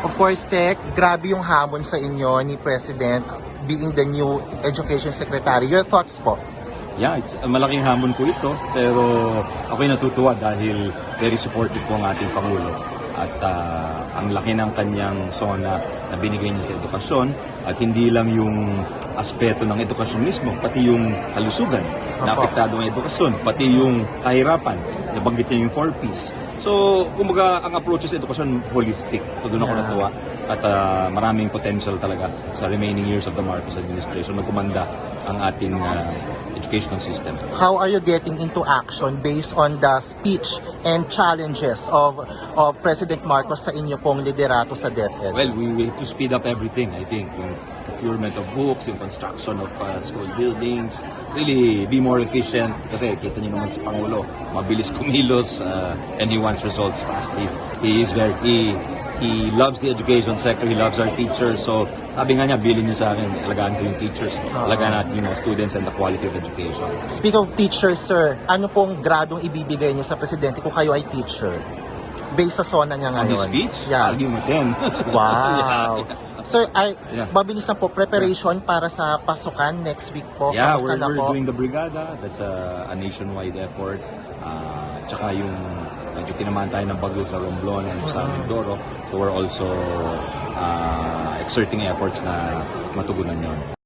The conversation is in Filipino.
Of course, Sec, grabe yung hamon sa inyo ni President being the new Education Secretary. Your thoughts po? Yeah, it's, uh, malaking hamon po ito, pero ako'y natutuwa dahil very supportive po ang ating Pangulo. At ah, ang laki ng kanyang sona na binigay niya sa edukasyon at hindi lang yung aspeto ng edukasyon mismo, pati yung kalusugan na apektado ng edukasyon, pati yung kahirapan, nabanggit niya yung 4Ps. So, kumbaga, ang approach sa edukasyon, holistic. So, doon ako Yeah. natuwa. At ah, maraming potential talaga sa remaining years of the Marcos administration na kumanda ang ating ah, educational system. How are you getting into action based on the speech and challenges of, of President Marcos sa inyo pong liderato sa DepEd? Well, we will to speed up everything, I think. Yung procurement of books, yung construction of uh, school buildings, really be more efficient. Kasi kita niyo naman si Pangulo, mabilis kumilos, uh, and he wants results fast. He, he is very, he, he loves the education sector, he loves our teachers. So, sabi nga niya, bilin niyo sa akin, alagaan ko yung teachers, alagaan natin yung mga students and the quality of education. Speak of teachers, sir, ano pong gradong ibibigay niyo sa Presidente kung kayo ay teacher? Based sa sona niya On ngayon. his speech, Yeah. I'll give him a 10. Wow. Sir, ay, Yeah. mabilis na po preparation para sa pasukan next week po. Yeah, Kamusta we're, we're po? doing the Brigada. That's a, a nationwide effort. Uh, tsaka yung medyo tinamaan tayo ng bagyo sa Romblon and sa Mindoro. So we're also uh, exerting efforts na matugunan yon.